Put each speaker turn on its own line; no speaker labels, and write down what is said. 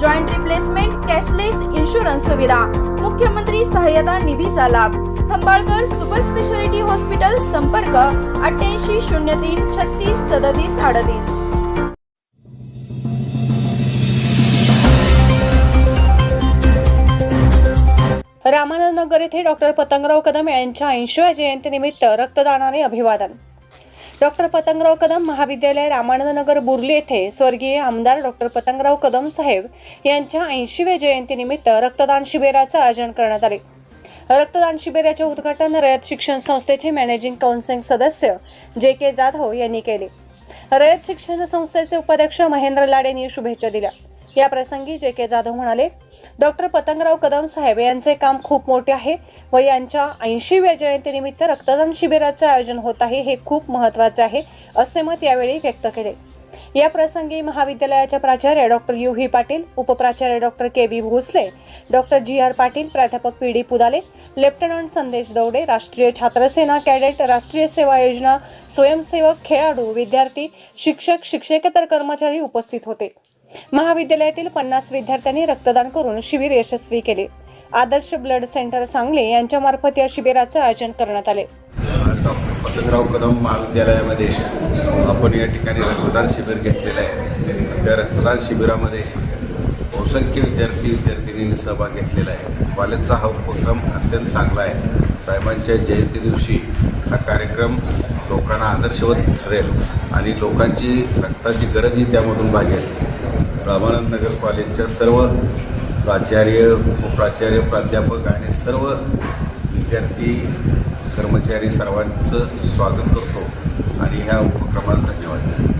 joint replacement cashless insurance सुविधा मुख्यमंत्री सहाय्यता निधीचा लाभ. खंबाळकर सुपर स्पेशालिटी हॉस्पिटल संपर्क अठ्ठ्याऐंशी शून्य तीन छत्तीस सदतीस अडतीस.
रामानंद नगर येथे डॉक्टर पतंगराव कदम यांच्या ऐंशीव्या जयंतीनिमित्त रक्तदानाने अभिवादन. डॉक्टर पतंगराव कदम महाविद्यालय रामानंदनगर बुर्ली येथे स्वर्गीय आमदार डॉक्टर पतंगराव कदम साहेब यांच्या ऐंशीव्या जयंतीनिमित्त रक्तदान शिबिराचं आयोजन करण्यात आले. रक्तदान शिबिराचे उद्घाटन रयत शिक्षण संस्थेचे मॅनेजिंग काउन्सिल सदस्य जे के जाधव यांनी केले. रयत शिक्षण संस्थेचे उपाध्यक्ष महेंद्र लाडेंनी शुभेच्छा दिल्या. या प्रसंगी जे के जाधव म्हणाले डॉक्टर पतंगराव कदम साहेब यांचे काम खूप मोठे आहे व यांच्या ऐंशीव्या जयंतीनिमित्त रक्तदान शिबिराचे आयोजन होत आहे हे खूप महत्त्वाचे आहे असे मत यावेळी व्यक्त केले. या प्रसंगी महाविद्यालयाच्या प्राचार्य doctor U. V. Patil उपप्राचार्य doctor K. V Bhosale doctor G. R. Patil प्राध्यापक पी. डी. पुदाले लेफ्टनंट संदेश दौडे राष्ट्रीय छात्रसेना कॅडेट राष्ट्रीय सेवा योजना स्वयंसेवक खेळाडू विद्यार्थी शिक्षक शिक्षकेतर कर्मचारी उपस्थित होते. महाविद्यालयातील पन्नास विद्यार्थ्यांनी रक्तदान करून शिबिर यशस्वी केले. आदर्श ब्लड सेंटर सांगली यांच्या मार्फत या शिबिराचं आयोजन करण्यात आले.
डॉक्टर पतंगराव कदम महाविद्यालयामध्ये आपण या ठिकाणी रक्तदान शिबिर घेतलेलं आहे. त्या रक्तदान शिबिरामध्ये बहुसंख्य विद्यार्थी विद्यार्थिनींनी सहभाग घेतलेला आहे. कॉलेजचा हा उपक्रम अत्यंत चांगला आहे. साहेबांच्या जयंती दिवशी हा कार्यक्रम लोकांना आदर्शवत ठरेल आणि लोकांची रक्ताची गरजही त्यामधून भागेल. रामानंद नगर कॉलेजच्या सर्व प्राचार्य उपप्राचार्य प्राध्यापक आणि सर्व विद्यार्थी कर्मचारी सर्वांचं स्वागत करतो आणि ह्या उपक्रमाला धन्यवाद.